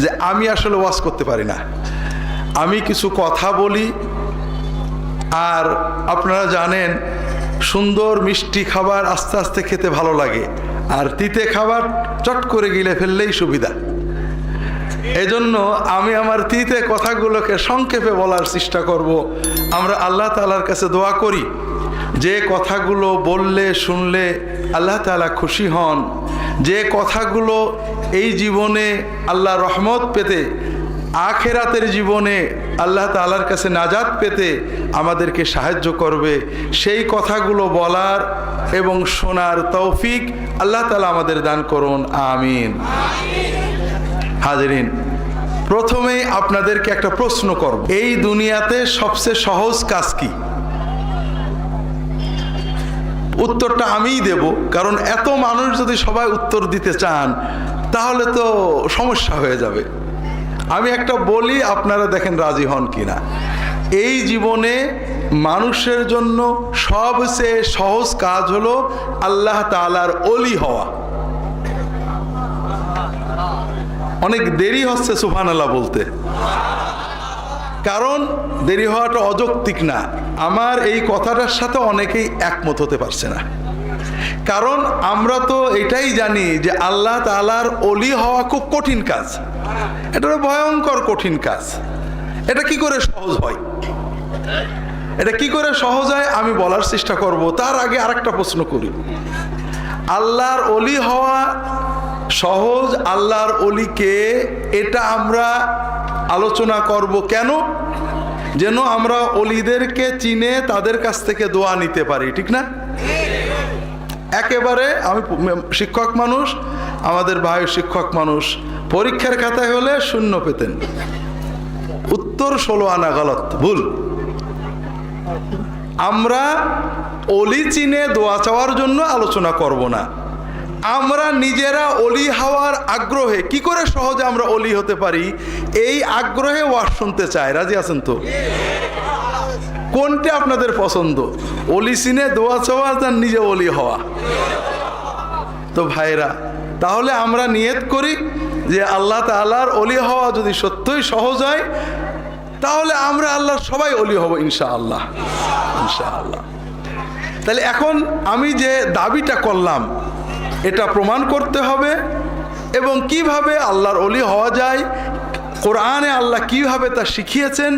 যে আমি আসলে ওয়াজ করতে পারি না। আমি কিছু কথা বলি, আর আপনারা জানেন, সুন্দর মিষ্টি খাবার আস্তে আস্তে খেতে ভালো লাগে, আর তিতে খাবার চট করে গিলে ফেললেই সুবিধা। এজন্য আমি আমার তিতে কথাগুলোকে সংক্ষেপে বলার চেষ্টা করব। আমরা আল্লাহ তালার কাছে দোয়া করি। যে কথাগুলো বললে, শুনলে আল্লাহ তালা খুশি হন। যে কথাগুলো এই জীবনে আল্লাহ রহমত পেতে, আখেরাতের জীবনে আল্লাহ তালার কাছে নাজাত পেতে আমাদেরকে সাহায্য করবে, সেই কথাগুলো বলার এবং শোনার তৌফিক আল্লাহ তালা আমাদের দান করুন। আমিন। হাজরিন, প্রথমেই আপনাদেরকে একটা প্রশ্ন করব। এই দুনিয়াতে সবচেয়ে সহজ কাজ কি? উত্তরটা আমিই দেব। কারণ এত মানুষ যদি সবাই উত্তর দিতে চান, তাহলে তো সমস্যা হয়ে যাবে। আমি একটা বলি, আপনারা দেখেন রাজি হন কিনা। এই জীবনে মানুষের জন্য সবচেয়ে সহজ কাজ হলো আল্লাহ তালার অলি হওয়া। অনেক দেরি হচ্ছে সুফান আল্লাহ বলতে। কারণ দেরি হওয়াটা অযৌক্তিক না। আমার এই কথাটার সাথে অনেকেই একমত হতে পারছে না। কারণ আমরা তো এটাই জানি যে আল্লাহ তালার অলি হওয়া খুব কঠিন কাজ। এটা ভয়ঙ্কর কঠিন কাজ। এটা কি করে সহজ হয়? এটা কি করে সহজ হয় আমি বলার চেষ্টা করব, তার আগে আরেকটা প্রশ্ন করি। আল্লাহর অলি হওয়া সহজ, আল্লাহর অলিকে এটা আমরা আলোচনা করব কেন? যেন আমরা অলিদেরকে চিনে তাদের কাছ থেকে দোয়া নিতে পারি, ঠিক না? একেবারে আমি শিক্ষক মানুষ, আমাদের ভাই শিক্ষক মানুষ, পরীক্ষার খাতায় হলে শূন্য পেতেন। উত্তর ষোলো আনা গলত, ভুল। আমরা অলি চিনে দোয়া চাওয়ার জন্য আলোচনা করব না। আমরা নিজেরা অলি হওয়ার আগ্রহে, কি করে সহজে আমরা অলি হতে পারি? এই আগ্রহে ওয়াজ শুনতে চাই, রাজি আছেন তো? কোনটা আপনাদের পছন্দ? অলি চিনে দোয়া চাওয়া তার নিজে অলি হওয়া? তো ভাইরা, তাহলে আমরা নিয়ত করি যে আল্লাহ তাল্লাহর অলি হওয়া যদি সত্যই সহজ হয়, তাহলে আমরা আল্লাহর সবাই অলি হব ইনশা আল্লাহ ইনশা আল্লাহ তাহলে এখন আমি যে দাবিটা করলাম এটা প্রমাণ করতে হবে এবং কীভাবে আল্লাহর অলি হওয়া যায়, কোরআনে আল্লাহ কীভাবে তা শিখিয়েছেন,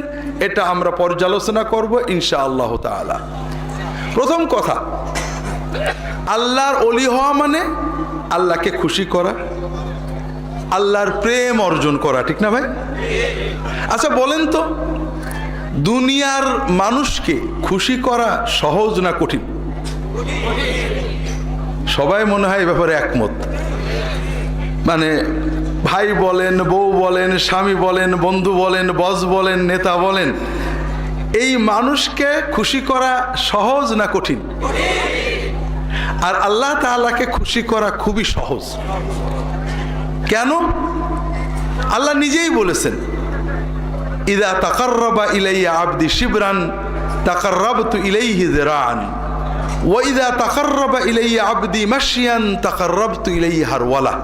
এটা আমরা পর্যালোচনা করব ইনশা আল্লাহ তালা প্রথম কথা, আল্লাহর অলি হওয়া মানে আল্লাহকে খুশি করা, আল্লাহর প্রেম অর্জন করা, ঠিক না ভাই? আচ্ছা বলেন তো, দুনিয়ার মানুষকে খুশি করা সহজ না কঠিন? সবাই মনে হয় এ ব্যাপারে একমত। মানে ভাই বলেন, বউ বলেন, স্বামী বলেন, বন্ধু বলেন, বস বলেন, নেতা বলেন, এই মানুষকে খুশি করা সহজ না কঠিন? আর আল্লাহ তাআলাকে খুশি করা খুবই সহজ। কেন? আল্লাহ নিজেই বলেছেন, ইদা তাকাররাবা ইলাইয়া আবদি শিবরান, তাকাররাবতু ইলাইহি যিরান ওয়া ইদা তাকাররাবা ইলাইয়া আবদি মাশিয়ান তাকাররাবতু ইলাইহি হারওয়ালা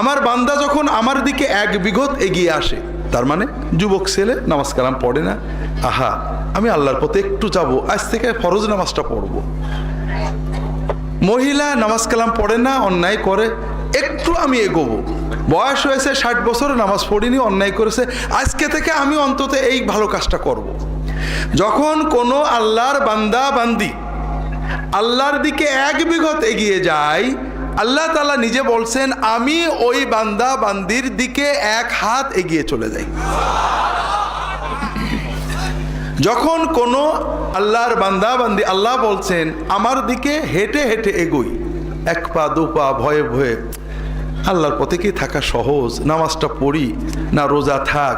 আমার বান্দা যখন আমার দিকে এক বিঘত এগিয়ে আসে, তার মানে যুবক ছেলে, নামাজ কালাম পড়ে না, আহা, আমি আল্লাহর পথে একটু যাব, আজ থেকে ফরজ নামাজটা পড়ব মহিলা নামাজ কালাম পড়ে না, অন্যায় করে, একটু আমি এগোবো বয়স হয়েছে ষাট বছর, নামাজ পড়িনি, অন্যায় করেছে, আজকে থেকে আমি অন্তত এই ভালো কাজটা করব। যখন কোনো আল্লাহর বান্দা, বান্দি আল্লাহর দিকে এক বিঘত এগিয়ে যায়, আল্লাহ তালা নিজে বলছেন, আমি ওই বান্দা, বান্দির দিকে এক হাত এগিয়ে চলে যাই। যখন কোনো আল্লাহর বান্দা, বান্দি আল্লাহ বলছেন, আমার দিকে হেঁটে হেঁটে এগোই। এক পা, দু পা, ভয়ে ভয়ে। আল্লাহর পথে কি থাকা সহজ? নামাজটা পড়ি, না রোজা থাক,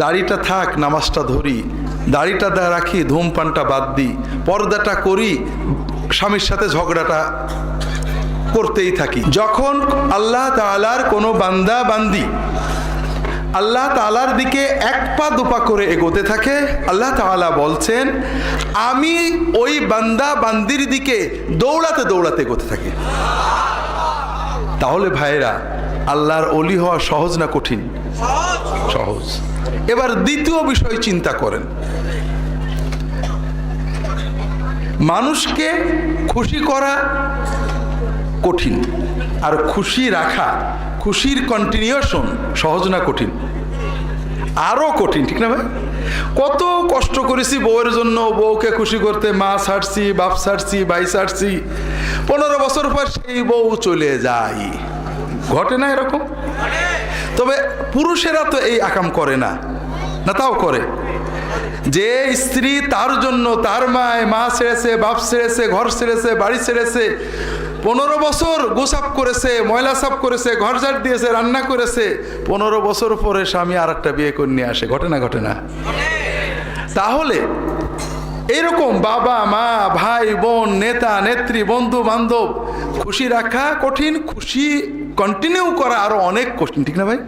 দাড়িটা থাক, নামাজটা ধরি। দাড়িটা রাখি, ধূমপানটা বাদ দিই পর্দাটা করি, স্বামীর সাথে ঝগড়াটা করতেই থাকি। যখন আল্লাহ তালার কোনো বান্দা বান্দি আল্লাহ তালার দিকে এক পা দুপা করে এগোতে থাকে, আল্লাহ তালা বলছেন, আমি ওই বান্দা বান্দির দিকে দৌড়াতে দৌড়াতে এগোতে থাকি। তাহলে ভাইরা আল্লাহর অলি হওয়া সহজ না কঠিন? সহজ। এবার দ্বিতীয় বিষয় চিন্তা করেন। মানুষকে খুশি করা কঠিন আর খুশি রাখা, খুশির কন্টিনিউশন সহজ না কঠিন? আরও কঠিন, ঠিক না ভাই? কত কষ্ট করেছি বউয়ের জন্য, বউকে খুশি করতে, মা ছাড়ছি, বাপ ছাড়ছি, ভাই ছাড়ছি। পনেরো বছর পর সেই বউ চলে যায়। ঘটে না এরকম? তবে পুরুষেরা তো এই আকাম করে না না তাও করে। যে স্ত্রী তার জন্য তার মায়, মা ছেড়েছে, বাপ ছেড়েছে, ঘর ছেড়েছে, বাড়ি ছেড়েছে, পনেরো বছর গোসাপ করেছে, ময়লা সাপ করেছে, ঘর ঝাড় দিয়েছে, রান্না করেছে, পনেরো বছর পরে স্বামী আর একটা বিয়ে করে নিয়ে আসে। ঘটে না ঘটে না। তাহলে এরকম বাবা, মা, ভাই, বোন, নেতা, নেত্রী বন্ধু বান্ধব খুশি রাখা কঠিন, খুশি কন্টিনিউ করা আরও অনেক কঠিন ঠিক না ভাই?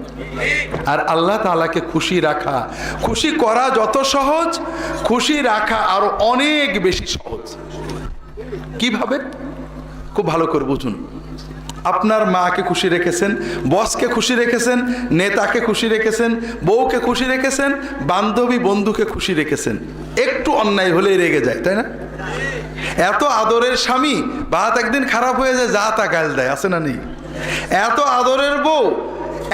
আর আল্লাহ তাআলাকে খুশি রাখা, খুশি করা যত সহজ, খুশি রাখা আরও অনেক বেশি সহজ। কীভাবে? খুব ভালো করে বুঝুন। আপনার মাকে খুশি রেখেছেন, বসকে খুশি রেখেছেন, নেতাকে খুশি রেখেছেন, বউকে খুশি রেখেছেন, বান্ধবী বন্ধুকে খুশি রেখেছেন। একটু অন্যায় হলেই রেগে যায়, তাই না? এত আদরের স্বামী, বাত একদিন খারাপ হয়ে যায়, যা তা গাল দেয়, আছে না নেই? এত আদরের বউ,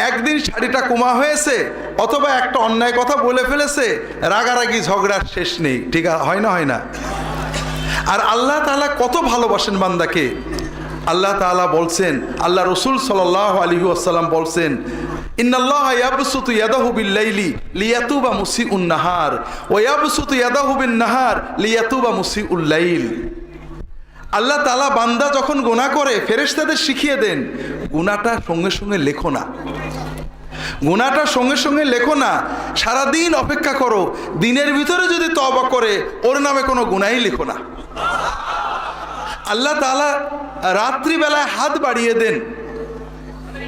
একদিন শাড়িটা কুমা হয়েছে, অথবা একটা অন্যায় কথা বলে ফেলেছে, রাগারাগি ঝগড়ার শেষ নেই, ঠিক হয় না হয় না। আর আল্লাহ তাআলা কত ভালোবাসেন বান্দাকে। আল্লাহ তাআলা বলছেন, আল্লাহ রসুল সাল্লাহ আলী আসসালাম বলছেন আল্লাহ বান্দা যখন গোনা করে, ফেরেশতাদের শিখিয়ে দেন গুনাহটা সঙ্গে সঙ্গে লেখো না। গুনাহটা সঙ্গে সঙ্গে লেখো না, সারাদিন অপেক্ষা করো, দিনের ভিতরে যদি তবা করে, ওর নামে কোনো গুণাই লেখো না। আল্লাহ তালা রাত্রিবেলায় হাত বাড়িয়ে দেন।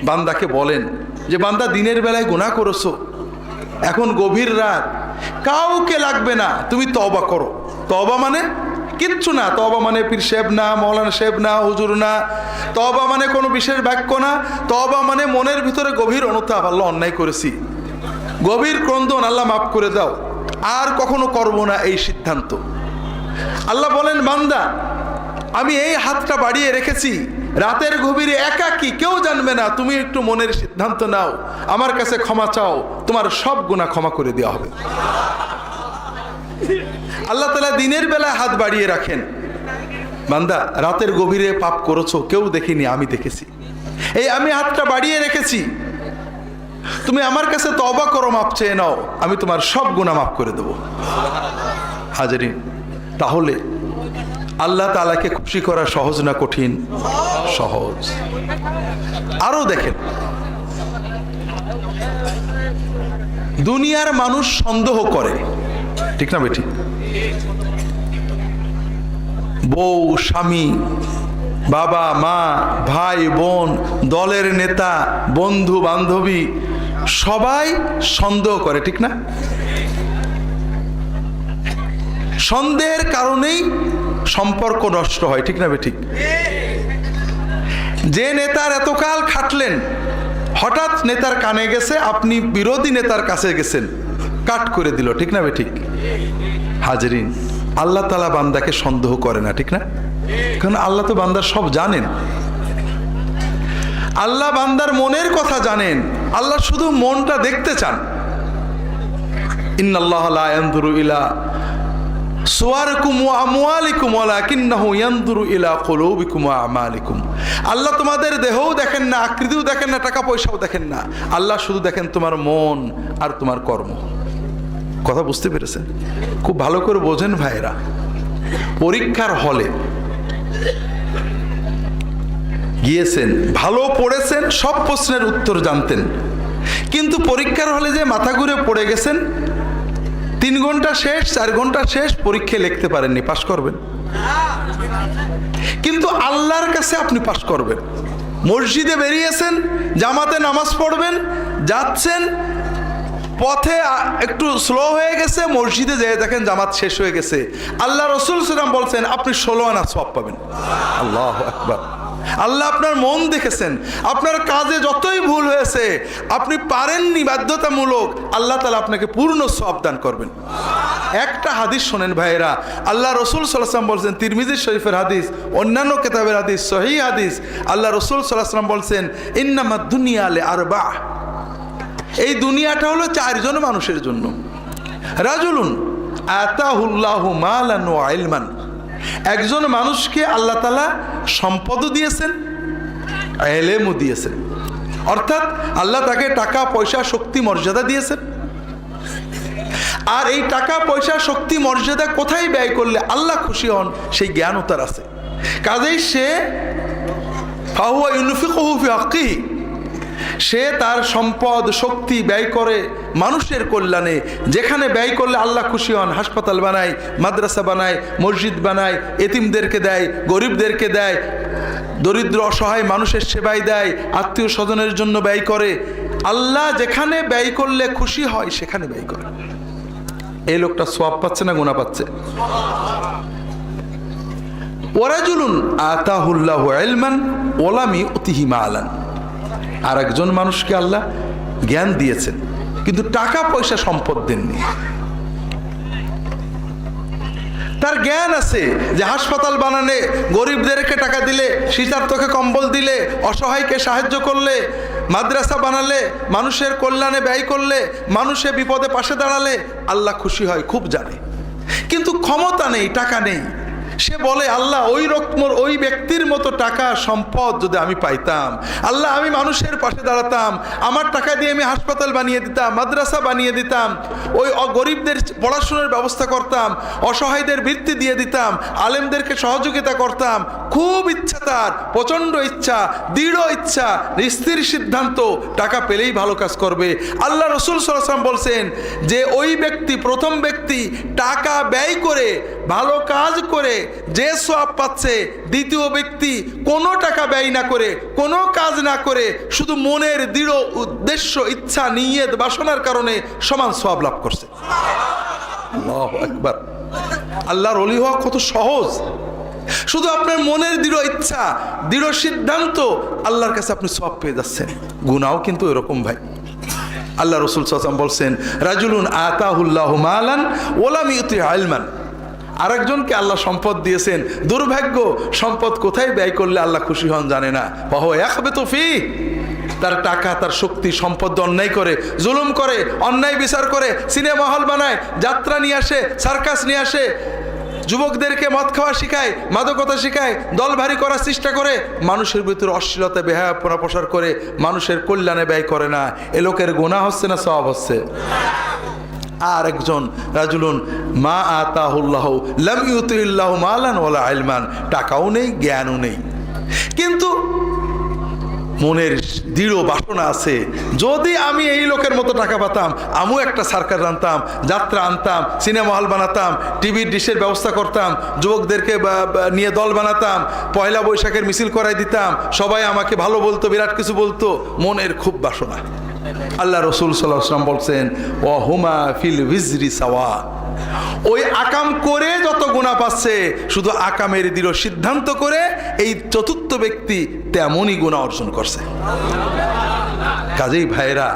বান্দাকে বলেন যে, বান্দা, দিনের বেলায় গুনাহ করেছ। এখন গভীর রাত। কাউকে লাগবে না, তুমি তবা করো। তবা মানে কিচ্ছু না। তবা মানে পীর সাহেব না মৌলানা সাহেব না, হুজুর না। তবা মানে কোনো বিশেষ বাক্য না। তবা মানে মনের ভিতরে গভীর অনুতাপ, আল্লাহ অন্যায় করেছি। গভীর ক্রন্দন, আল্লাহ মাফ করে দাও। আর কখনো করব না এই সিদ্ধান্ত। আল্লাহ বলেন, বান্দা, আমি এই হাতটা বাড়িয়ে রেখেছি। রাতের গভীরে একাকি, কেউ জানবে না। তুমি একটু মনের সিদ্ধান্ত নাও। আমার কাছে ক্ষমা চাও। তোমার সব গুণা ক্ষমা করে দেওয়া হবে। আল্লাহ তালা দিনের বেলায় হাত বাড়িয়ে রাখেন। বান্দা, রাতের গভীরে পাপ করেছ, কেউ দেখিনি, আমি দেখেছি। এই আমি হাতটা বাড়িয়ে রেখেছি। তুমি আমার কাছে তবা করো, মাপ চেয়ে নাও। আমি তোমার সব গুণা মাফ করে দেবো। হাজারিন, তাহলে আল্লাহ তালাকে খুশি করা সহজ না কঠিন? সহজ। আরও দেখেন। দুনিয়ার মানুষ সন্দেহ করে। ঠিক না বেটি? বউ, স্বামী, বাবা, মা, ভাই, বোন, দলের নেতা, বন্ধু, বান্ধবী, সবাই সন্দেহ করে, ঠিক না? সন্দেহের কারণেই সম্পর্ক নষ্ট হয়, ঠিক না বেঠিক যে নেতার এতকাল খাটলেন, হঠাৎ নেতার কানে গেছে, আপনি বিরোধী নেতার কাছে গেছেন। কাট করে দিল, ঠিক না বেঠিক হাজরিন, আল্লাহ তালা বান্দাকে সন্দেহ করে না, ঠিক না? কারণ আল্লাহ তো বান্দার সব জানেন। আল্লাহ বান্দার মনের কথা জানেন, আল্লাহ শুধু মনটা দেখতে চান। ইন্নাল্লাহ ইলা আল্লাহ তোমাদের দেহও দেখেন না, আকৃতিও দেখেন না, টাকা পয়সাও দেখেন না। আল্লাহ শুধু দেখেন তোমার মন আর তোমার কর্ম। কথা বুঝতে পেরেছেন? খুব ভালো করে বোঝেন ভাইরা পরীক্ষার হলে গিয়েছেন, ভালো পড়েছেন, সব প্রশ্নের উত্তর জানতেন। কিন্তু পরীক্ষার হলে যে মাথা ঘুরে পড়ে গেছেন, তিন ঘণ্টা শেষ, চার ঘণ্টা শেষ পরীক্ষায় লিখতে পারেননি, পাশ করবেন। কিন্তু আল্লাহর কাছে আপনি পাশ করবেন। মসজিদে বেরিয়েছেন, জামাতে নামাজ পড়বেন, যাচ্ছেন পথে একটু স্লো হয়ে গেছে, মসজিদে যেয়ে দেখেন জামাত শেষ হয়ে গেছে। আল্লাহ রসুল সালাম বলছেন, আপনি ষোলো আনা সব পাবেন। আল্লাহ একবার আল্লাহ আপনার মন দেখেছেন, আপনার কাজে যতই ভুল হয়েছে, আপনি পারেননি বাধ্যতামূলক, আল্লাহ তালা আপনাকে পূর্ণ সব দান করবেন। একটা হাদিস শোনেন ভাইয়েরা, আল্লাহ রসুল সাল্লাম বলছেন তিরমিজির শরীফের হাদিস, অন্যান্য কেতাবের হাদিস সহি হাদিস, আল্লাহ রসুল সাল্লাহাম বলছেন ইন্নামা দুনিয়া আলে আর এই দুনিয়াটা হলো চারজন মানুষের জন্য। রাজুলুন, আতাহুল্লাহ মালান ও আইলমান একজন মানুষকে আল্লাহ তালা সম্পদও দিয়েছেন, এলেমও দিয়েছেন। অর্থাৎ আল্লাহ তাকে টাকা, পয়সা, শক্তি, মর্যাদা দিয়েছেন। আর এই টাকা, পয়সা, শক্তি, মর্যাদা কোথায় ব্যয় করলে আল্লাহ খুশি হন, সেই জ্ঞানও তার আছে। কাজেই সে ফাহুয়া ইউনিফিকহু ফি হকিহি সে তার সম্পদ, শক্তি ব্যয় করে মানুষের কল্যাণে। যেখানে ব্যয় করলে আল্লাহ খুশি হন, হাসপাতাল বানায়, মাদ্রাসা বানায়, মসজিদ বানায়, এতিমদেরকে দেয়, গরিবদেরকে দেয়, দরিদ্র, অসহায় মানুষের সেবায় দেয়, আত্মীয় স্বজনের জন্য ব্যয় করে। আল্লাহ যেখানে ব্যয় করলে খুশি হয়, সেখানে ব্যয় করে। এই লোকটা সোয়াব পাচ্ছে না গুণা পাচ্ছে? ওরাজুলুন আতাহুল্লাহ এলমান ওলামি অতিহিমা আলান আর একজন মানুষকে আল্লাহ জ্ঞান দিয়েছেন, কিন্তু টাকা পয়সা সম্পদ দেননি। তার জ্ঞান আছে যে হাসপাতাল বানালে, গরিবদেরকে টাকা দিলে, শীতার্থকে কম্বল দিলে, অসহায়কে সাহায্য করলে, মাদ্রাসা বানালে, মানুষের কল্যাণে ব্যয় করলে, মানুষে বিপদে পাশে দাঁড়ালে, আল্লাহ খুশি হয়, খুব জানে। কিন্তু ক্ষমতা নেই, টাকা নেই। সে বলে, আল্লাহ, ওই রকম ওই ব্যক্তির মতো টাকা, সম্পদ যদি আমি পাইতাম, আল্লাহ, আমি মানুষের পাশে দাঁড়াতাম, আমার টাকা দিয়ে আমি হাসপাতাল বানিয়ে দিতাম, মাদ্রাসা বানিয়ে দিতাম, ওই গরিবদের পড়াশোনার ব্যবস্থা করতাম, অসহায়দের বৃত্তি দিয়ে দিতাম, আলেমদেরকে সহযোগিতা করতাম, খুব ইচ্ছা তার, প্রচণ্ড ইচ্ছা, দৃঢ় ইচ্ছা স্থির সিদ্ধান্ত, টাকা পেলেই ভালো কাজ করবে। আল্লাহ রসুল সাল্লাম বলছেন যে, ওই ব্যক্তি, প্রথম ব্যক্তি টাকা ব্যয় করে ভালো কাজ করে যে সব পাচ্ছে, দ্বিতীয় ব্যক্তি কোনো টাকা ব্যয় না করে, কোনো কাজ না করে, শুধু মনের দৃঢ় উদ্দেশ্য, ইচ্ছা নিয়ে বাসনার কারণে সমান সব লাভ করছে। আকবার। আল্লাহর অলি হওয়া কত সহজ। শুধু আপনার মনের দৃঢ় ইচ্ছা, দৃঢ় সিদ্ধান্ত, আল্লাহর কাছে আপনি সব পেয়ে যাচ্ছেন। গুনাও কিন্তু এরকম ভাই। আল্লাহ রসুল সাল্লাম বলছেন, রাজুলুন আতাহুল্লাহ মালান ওলাম ইউতি আলমান আরেকজনকে আল্লাহ সম্পদ দিয়েছেন। দুর্ভাগ্য, সম্পদ কোথায় ব্যয় করলে আল্লাহ খুশি হন জানে না। বাহ একবে তো ফি। তার টাকা, তার শক্তি, সম্পদ অন্যায় করে, জুলুম করে, অন্যায় বিচার করে, সিনেমা হল বানায়, যাত্রা নিয়ে আসে, সার্কাস নিয়ে আসে, যুবকদেরকে মদ খাওয়া শিখায়, মাদকতা শিখায়, দল ভারী করার চেষ্টা করে, মানুষের ভিতরে অশ্লীলতা, বেহায়াপনা প্রসার করে, মানুষের কল্যাণে ব্যয় করে না। এ লোকের গোনা হচ্ছে না সব হচ্ছে? আর একজন রাজুলুন মা আতাহুল্লাহ লাম মালান ওলা আলমান টাকাও নেই, জ্ঞানও নেই। কিন্তু মনের দৃঢ় বাসনা আছে, যদি আমি এই লোকের মতো টাকা পাতাম, আমিও একটা সার্কাস আনতাম, যাত্রা আনতাম, সিনেমা হল বানাতাম টিভির ডিশের ব্যবস্থা করতাম, যুবকদেরকে নিয়ে দল বানাতাম, পয়লা বৈশাখের মিছিল করাই দিতাম, সবাই আমাকে ভালো বলতো, বিরাট কিছু বলতো। মনের খুব বাসনা। আল্লাহ রসুল সাল্লাহাম বলছেন ও হুমা ফিল ভিজরি সাওয়া। ওই আকাম করে যত গুণা পাচ্ছে, শুধু আকামের দৃঢ় সিদ্ধান্ত করে এই চতুর্থ ব্যক্তি তেমনই গুণা অর্জন করছে। কাজেই ভাইরা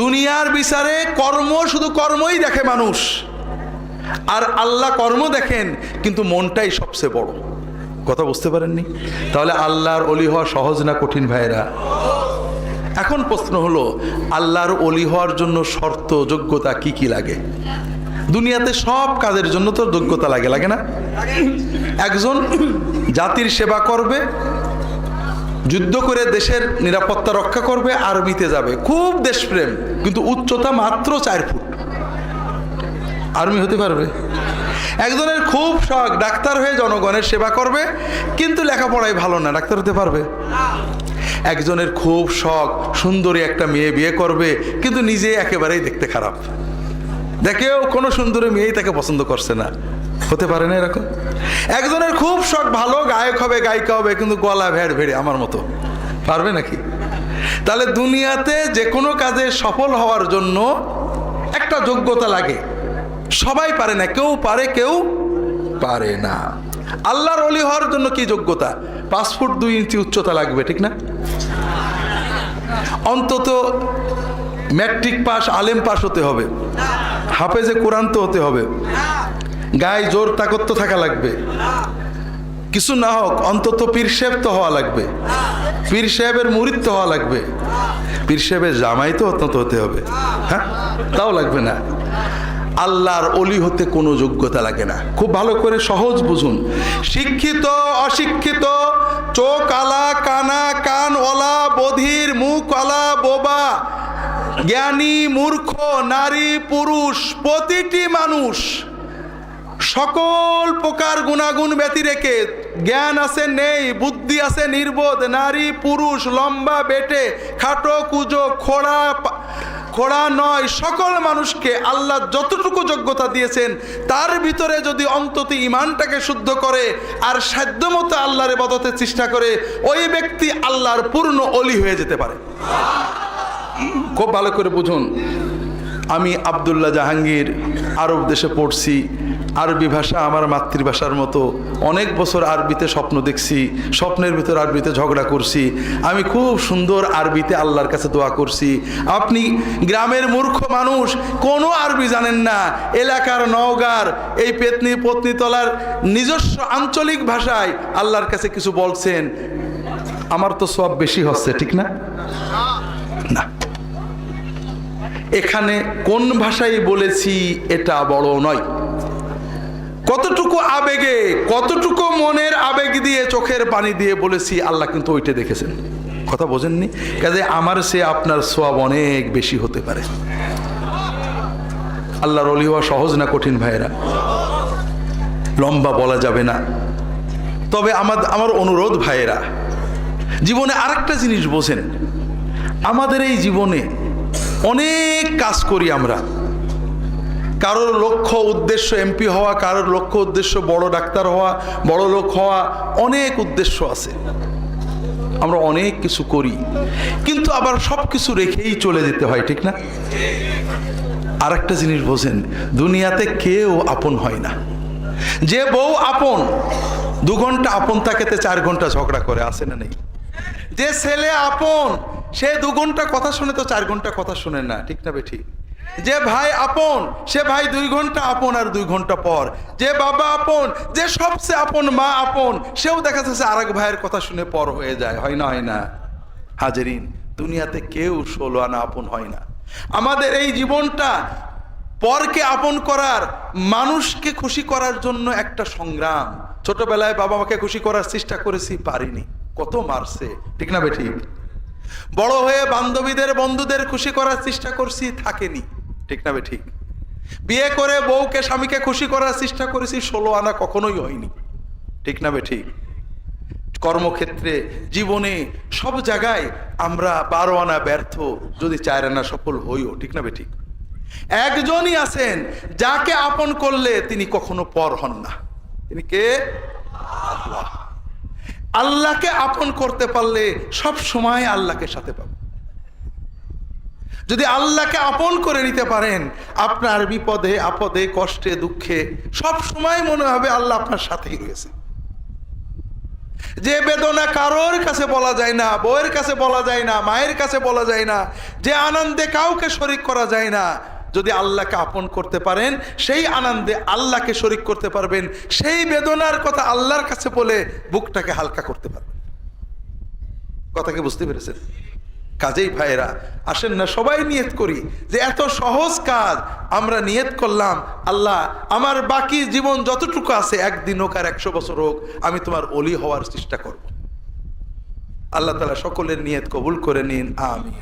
দুনিয়ার বিচারে কর্ম শুধু কর্মই দেখে মানুষ। আর আল্লাহ কর্ম দেখেন, কিন্তু মনটাই সবচেয়ে বড়। কথা বুঝতে পারেননি? তাহলে আল্লাহর অলি হওয়া সহজ না কঠিন ভাইরা এখন প্রশ্ন হলো, আল্লাহর অলি হওয়ার জন্য শর্ত, যোগ্যতা কি কি লাগে? দুনিয়াতে সব কাজের জন্য তো যোগ্যতা লাগে লাগে না? একজন জাতির সেবা করবে, যুদ্ধ করে দেশের নিরাপত্তা রক্ষা করবে, আর্মিতে যাবে। খুব দেশপ্রেম, কিন্তু উচ্চতা মাত্র চার ফুট। আর্মি হতে পারবে? একজনের খুব শখ, ডাক্তার হয়ে জনগণের সেবা করবে, কিন্তু লেখাপড়ায় ভালো না, ডাক্তার হতে পারবে? একজনের খুব শখ, সুন্দরী একটা মেয়ে বিয়ে করবে, কিন্তু নিজে একেবারেই দেখতে খারাপ। দেখেও কোনো সুন্দরী মেয়েই তাকে পছন্দ করছে না। হতে পারে না এরকম? একজনের খুব শখ, ভালো গায়ক হবে, গায়িকা হবে, কিন্তু গলা ভেড় ভেড়ে, আমার মতো। পারবে নাকি? তাহলে দুনিয়াতে যে কোনো কাজে সফল হওয়ার জন্য একটা যোগ্যতা লাগে। সবাই পারে না, কেউ পারে কেউ পারে না। আল্লাহর অলি হওয়ার জন্য কি যোগ্যতা? পাঁচ ফুট দুই ইঞ্চি উচ্চতা লাগবে, ঠিক না? অন্তত ম্যাট্রিক পাস, আলেম পাস হতে হবে। হাফেজে কোরআন তো হতে হবে। গায়ে জোর তাকত্ব থাকা লাগবে। কিছু না হোক, অন্তত পীর সাহেব তো হওয়া লাগবে। পীর সাহেবের মুরিদ তো হওয়া লাগবে। পীর সাহেবের জামাই তো অত্যন্ত হতে হবে। হ্যাঁ? তাও লাগবে না। আল্লাহর অলি হতে কোনো যোগ্যতা লাগে না। খুব ভালো করে সহজ বুঝুন। শিক্ষিত, অশিক্ষিত চোখ আলা, কানা, কান ওলা, বধির, মুখ আলা, বোবা, জ্ঞানী, মূর্খ, নারী, পুরুষ, প্রতিটি মানুষ সকল প্রকার গুণাগুণ ব্যতি রেখে জ্ঞান আছে, নেই, বুদ্ধি আছে, নির্বোধ, নারী, পুরুষ, লম্বা, বেটে, খাটো, কুজো, খোড়া খোড়া নয়, সকল মানুষকে আল্লাহ যতটুকু যোগ্যতা দিয়েছেন, তার ভিতরে যদি অন্তত ইমানটাকে শুদ্ধ করে আর সাধ্যমতো আল্লাহর বদতের চেষ্টা করে, ওই ব্যক্তি আল্লাহর পূর্ণ অলি হয়ে যেতে পারে। খুব ভালো করে বুঝুন, আমি আবদুল্লাহ জাহাঙ্গীর আরব দেশে পড়ছি, আরবি ভাষা আমার মাতৃভাষার মতো। অনেক বছর আরবিতে স্বপ্ন দেখছি, স্বপ্নের ভিতর আরবিতে ঝগড়া করছি। আমি খুব সুন্দর আরবিতে আল্লাহর কাছে দোয়া করছি। আপনি গ্রামের মূর্খ মানুষ, কোনো আরবি জানেন না। এলাকার নওগার এই পেতনি পত্নীতলার নিজস্ব আঞ্চলিক ভাষায় আল্লাহর কাছে কিছু বলছেন। আমার তো সব বেশি হচ্ছে, ঠিক না? এখানে কোন ভাষায় বলেছি এটা বড় নয়। কতটুকু আবেগে, কতটুকু মনের আবেগ দিয়ে চোখের পানি দিয়ে বলেছি, আল্লাহ কিন্তু ওইটা দেখেছেন। কথা বোঝেননি? কাজে আমার সে আপনার সোয়াব অনেক বেশি হতে পারে। আল্লাহর অলি হওয়া সহজ না কঠিন ভাইয়েরা? লম্বা বলা যাবে না। তবে আমার আমার অনুরোধ ভাইয়েরা, জীবনে আরেকটা জিনিস বোঝেন। আমাদের এই জীবনে অনেক কাজ করি আমরা। কারোর লক্ষ্য উদ্দেশ্য এমপি হওয়া, কারোর লক্ষ্য উদ্দেশ্য বড় ডাক্তার হওয়া, বড় লোক হওয়া অনেক উদ্দেশ্য আছে। আমরা অনেক কিছু করি, কিন্তু আবার সব কিছু রেখেই চলে যেতে হয়, ঠিক না? আর একটা জিনিস বোঝেন, দুনিয়াতে কেউ আপন হয় না। যে বউ আপন, দু ঘণ্টা আপন থাকেতে চার ঘণ্টা ঝগড়া করে আসে না নেই? যে ছেলে আপন সে দু ঘণ্টা কথা শুনে তো চার ঘণ্টা কথা শুনে না, ঠিক না বেঠি? যে ভাই আপন, সে ভাই দুই ঘণ্টা আপন আর দুই ঘণ্টা পর। যে বাবা আপন, যে সবচেয়ে আপন মা আপন, সেও দেখা যাচ্ছে আরেক ভাইয়ের কথা শুনে পর হয়ে যায়, হয় না হয় না? হাজারিন, দুনিয়াতে কেউ ষোলো আনা আপন হয় না। আমাদের এই জীবনটা পরকে আপন করার, মানুষকে খুশি করার জন্য একটা সংগ্রাম। ছোটবেলায় বাবা মাকে খুশি করার চেষ্টা করেছি, পারিনি। কত মারছে, ঠিক না বেঠিক বড় হয়ে বান্ধবীদের, বন্ধুদের খুশি করার চেষ্টা করছি, থাকেনি। ঠিক না বেঠিক বিয়ে করে বউকে, স্বামীকে খুশি করার চেষ্টা করেছি, ষোলো আনা কখনোই হয়নি। ঠিক না বেঠিক কর্মক্ষেত্রে, জীবনে, সব জায়গায় আমরা বারো আনা ব্যর্থ, যদি চার আনা সফল হইও। ঠিক না বেঠিক একজনই আছেন, যাকে আপন করলে তিনি কখনো পর হন না। তিনি কে? আল্লাহ। আল্লাহকে আপন করতে পারলে সব সময় আল্লাহকে সাথে পাব। যদি আল্লাহকে আপন করে নিতে পারেন, আপনার বিপদে, আপদে, কষ্টে, দুঃখে সব সময় মনে হবে আল্লাহ আপনার সাথেই রয়েছে। যে বেদনা কারোর কাছে বলা যায় না, বউয়ের কাছে বলা যায় না, মায়ের কাছে বলা যায় না, যে আনন্দে কাউকে শরিক করা যায় না যদি আল্লাহকে আপন করতে পারেন, সেই আনন্দে আল্লাহকে শরিক করতে পারবেন, সেই বেদনার কথা আল্লাহর কাছে বলে বুকটাকে হালকা করতে পারবেন। কথাকে বুঝতে পেরেছেন? কাজেই ভাইয়েরা, আসেন না, সবাই নিয়ত করি যে এত সহজ কাজ আমরা নিয়ত করলাম, আল্লাহ, আমার বাকি জীবন যতটুকু আছে, একদিন হোক আর একশো বছর হোক, আমি তোমার অলি হওয়ার চেষ্টা করব। আল্লাহ তালা সকলের নিয়ত কবুল করে নিন আমি